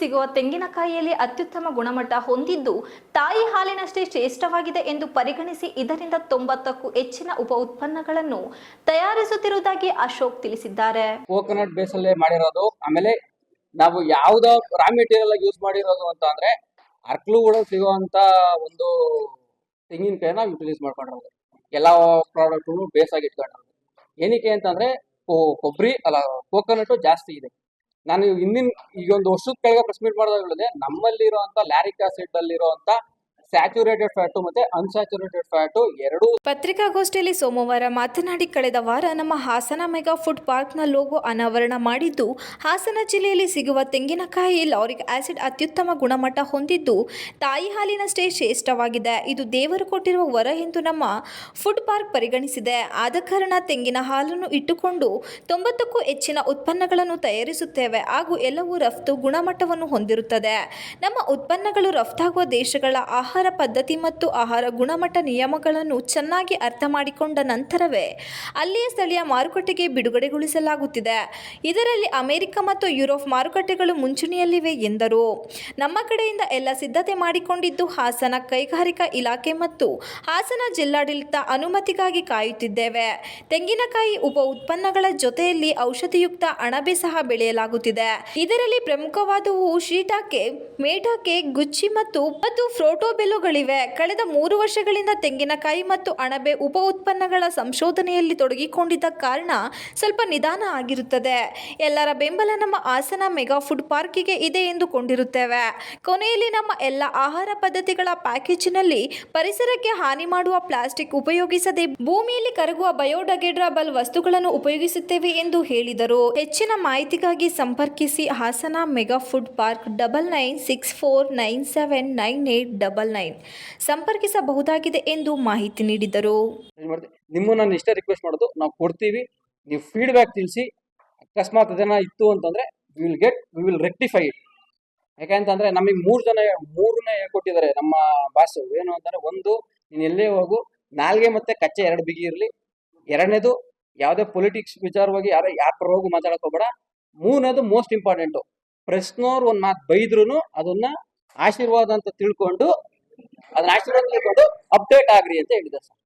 ಸಿಗುವ ತೆಂಗಿನಕಾಯಿಯಲ್ಲಿ ಅತ್ಯುತ್ತಮ ಗುಣಮಟ್ಟ ಹೊಂದಿದ್ದು, ತಾಯಿ ಹಾಲಿನಷ್ಟೇ ಶ್ರೇಷ್ಠವಾಗಿದೆ ಎಂದು ಪರಿಗಣಿಸಿ ಇದರಿಂದ ತೊಂಬತ್ತಕ್ಕೂ ಹೆಚ್ಚಿನ ಉಪ ಉತ್ಪನ್ನಗಳನ್ನು ತಯಾರಿಸುತ್ತಿರುವುದಾಗಿ ಅಶೋಕ್ ತಿಳಿಸಿದ್ದಾರೆ. ಕೋಕೋನಟ್ ಬೇಸಲ್ಲೇ ಮಾಡಿರೋದು, ಆಮೇಲೆ ನಾವು ಯಾವ್ದೋ ರಾ ಮೆಟೀರಿಯಲ್ ಯೂಸ್ ಮಾಡಿರೋದು ಅಂತ ಅಂದ್ರೆ ಅರ್ಕ್ಲು ಒಳಗೆ ಸಿಗುವಂತ ಒಂದು ತೆಂಗಿನಕಾಯಿನ ಯುಟಿಲೈಸ್ ಮಾಡ್ಕೊಂಡಿರೋದು. ಎಲ್ಲ ಪ್ರಾಡಕ್ಟ್ ಬೇಸ್ ಆಗಿ ಇಟ್ಕೊಂಡಿರೋದು. ಏನಕ್ಕೆ ಅಂತಂದ್ರೆ ಕೊಬ್ಬರಿ, ಅಲ್ಲ ಕೋಕೋನಟ್ ಜಾಸ್ತಿ ಇದೆ. ನಾನು ಹಿಂದಿನ ಈಗ ಒಂದು ವರ್ಷದ ಕೆಳಗೆ ಪ್ರೆಸ್ ಮೀಟ್ ಮಾಡಿದಾಗ ಹೇಳಿದೆ ನಮ್ಮಲ್ಲಿರುವಂತ ಲ್ಯಾರಿಕ್ ಆಸಿಡ್ ಅಲ್ಲಿರುವಂತ ಸ್ಯಾಚುರೇಟೆಡ್ ಫ್ಯಾಟು ಮತ್ತೆ ಅನ್ಸ್ಯಾಚುರೇಟೆಡ್ ಫ್ಯಾಟು ಎರಡು ಪತ್ರಿಕಾಗೋಷ್ಠಿಯಲ್ಲಿ ಸೋಮವಾರ ಮಾತನಾಡಿ ಕಳೆದ ವಾರ ನಮ್ಮ ಹಾಸನ ಮೆಗಾ ಫುಡ್ ಪಾರ್ಕ್ನ ಲೋಗೋ ಅನಾವರಣ ಮಾಡಿದ್ದು, ಹಾಸನ ಜಿಲ್ಲೆಯಲ್ಲಿ ಸಿಗುವ ತೆಂಗಿನಕಾಯಿ ಲಾರಿಕ್ ಆಸಿಡ್ ಅತ್ಯುತ್ತಮ ಗುಣಮಟ್ಟ ಹೊಂದಿದ್ದು, ತಾಯಿ ಹಾಲಿನಷ್ಟೇ ಶ್ರೇಷ್ಠವಾಗಿದೆ. ಇದು ದೇವರು ಕೊಟ್ಟಿರುವ ವರ ಎಂದು ನಮ್ಮ ಫುಡ್ ಪಾರ್ಕ್ ಪರಿಗಣಿಸಿದೆ. ಆದ ಕಾರಣ ತೆಂಗಿನ ಹಾಲನ್ನು ಇಟ್ಟುಕೊಂಡು ತೊಂಬತ್ತಕ್ಕೂ ಹೆಚ್ಚಿನ ಉತ್ಪನ್ನಗಳನ್ನು ತಯಾರಿಸುತ್ತೇವೆ. ಹಾಗೂ ಎಲ್ಲವೂ ರಫ್ತು ಗುಣಮಟ್ಟವನ್ನು ಹೊಂದಿರುತ್ತದೆ. ನಮ್ಮ ಉತ್ಪನ್ನಗಳು ರಫ್ತಾಗುವ ದೇಶಗಳ ಆಹಾರ ಪದ್ಧತಿ ಮತ್ತು ಆಹಾರ ಗುಣಮಟ್ಟ ನಿಯಮಗಳನ್ನು ಚೆನ್ನಾಗಿ ಅರ್ಥ ಮಾಡಿಕೊಂಡ ನಂತರವೇ ಅಲ್ಲಿಯ ಸ್ಥಳೀಯ ಮಾರುಕಟ್ಟೆಗೆ ಬಿಡುಗಡೆಗೊಳಿಸಲಾಗುತ್ತಿದೆ. ಇದರಲ್ಲಿ ಅಮೆರಿಕ ಮತ್ತು ಯುರೋಪ್ ಮಾರುಕಟ್ಟೆಗಳು ಮುಂಚೂಣಿಯಲ್ಲಿವೆ ಎಂದರು. ನಮ್ಮ ಕಡೆಯಿಂದ ಎಲ್ಲ ಸಿದ್ಧತೆ ಮಾಡಿಕೊಂಡಿದ್ದು ಹಾಸನ ಕೈಗಾರಿಕಾ ಇಲಾಖೆ ಮತ್ತು ಹಾಸನ ಜಿಲ್ಲಾಡಳಿತ ಅನುಮತಿಗಾಗಿ ಕಾಯುತ್ತಿದ್ದೇವೆ. ತೆಂಗಿನಕಾಯಿ ಉಪ ಉತ್ಪನ್ನಗಳ ಜೊತೆಯಲ್ಲಿ ಔಷಧಿಯುಕ್ತ ಅಣಬೆ ಸಹ ಬೆಳೆಯಲಾಗುತ್ತಿದೆ. ಇದರಲ್ಲಿ ಪ್ರಮುಖವಾದವು ಶೀಟಾಕೆ, ಮೇಟಾಕೆ, ಗುಚ್ಚಿ ಮತ್ತು ಮತ್ತು ಫ್ರೋಟೋಬೆಲ್ಲುಗಳಿವೆ ಕಳೆದ ಮೂರು ವರ್ಷಗಳಿಂದ ತೆಂಗಿನಕಾಯಿ ಮತ್ತು ಅಣಬೆ ಉಪ ಉತ್ಪನ್ನಗಳ ಸಂಶೋಧನೆಯಲ್ಲಿ ತೊಡಗಿಕೊಂಡಿದ್ದ ಕಾರಣ ಸ್ವಲ್ಪ ನಿಧಾನ ಆಗಿರುತ್ತದೆ. ಎಲ್ಲರ ಬೆಂಬಲ ನಮ್ಮ ಹಾಸನ ಮೆಗಾ ಫುಡ್ ಪಾರ್ಕಿಗೆ ಇದೆ ಎಂದುಕೊಂಡಿರುತ್ತೇವೆ. ಕೊನೆಯಲ್ಲಿ ನಮ್ಮ ಎಲ್ಲ ಆಹಾರ ಪದ್ಧತಿಗಳ ಪ್ಯಾಕೇಜಿನಲ್ಲಿ ಪರಿಸರಕ್ಕೆ ಹಾನಿ ಮಾಡುವ ಪ್ಲಾಸ್ಟಿಕ್ ಉಪಯೋಗಿಸದೆ ಭೂಮಿಯಲ್ಲಿ ಕರಗುವ ಬಯೋಡಗೇಡ್ರಬಲ್ ವಸ್ತುಗಳನ್ನು ಉಪಯೋಗಿಸುತ್ತೇವೆ ಎಂದು ಹೇಳಿದರು. ಹೆಚ್ಚಿನ ಮಾಹಿತಿಗಾಗಿ ಸಂಪರ್ಕಿಸಿ Hassan mega food park double nine six four nine seven nine eight double nine. ಸಂಪರ್ಕಿಸಬಹುದಾಗಿದೆ ಎಂದು ಮಾಹಿತಿ ನೀಡಿದರು. ನಿಮ್ಮನ್ನು ನಾನು ಇಷ್ಟೇ ರಿಕ್ವೆಸ್ಟ್ ಮಾಡೋದು, ನಾವು ಕೊಡ್ತೀವಿ, ನೀವು ಫೀಡ್ಬ್ಯಾಕ್ ತಿಳಿಸಿ, ಅಕಸ್ಮಾತ್ ಅದನ್ನ ಇತ್ತು ಅಂತಂದ್ರೆ we will get we will rectify it ಯಾಕೆಂತಂದ್ರೆ, ನಮಗೆ ಮೂರು ಜನ, ಮೂರನೇ ಕೊಟ್ಟಿದ್ದಾರೆ, ನಮ್ಮ ಬಾಸ್ ಏನು ಅಂತಂದ್ರೆ, ಒಂದು, ನೀನು ಎಲ್ಲೇ ಹೋಗು, ನಾಲ್ಗೆ ಮತ್ತೆ ಕಚ್ಚೆ ಎರಡು ಬಿಗಿ ಇರಲಿ. ಎರಡನೇದು, ಯಾವುದೇ ಪೊಲಿಟಿಕ್ಸ್ ವಿಚಾರವಾಗಿ ಯಾರೋ, ಯಾರ ಪರ ಹೋಗು ಹೋಗ್ಬೇಡ. ಮೂರನೇದು ಮೋಸ್ಟ್ ಇಂಪಾರ್ಟೆಂಟು ಪ್ರಶ್ನೋರು ಒಂದ್ ಮಾತು ಬೈದ್ರು ಅದನ್ನ ಆಶೀರ್ವಾದ ಅಂತ ತಿಳ್ಕೊಂಡು ಅದನ್ನ ಆಶೀರ್ವಾದ ಅಪ್ಡೇಟ್ ಆಗ್ರಿ ಅಂತ ಹೇಳಿದೆ ಸರ್.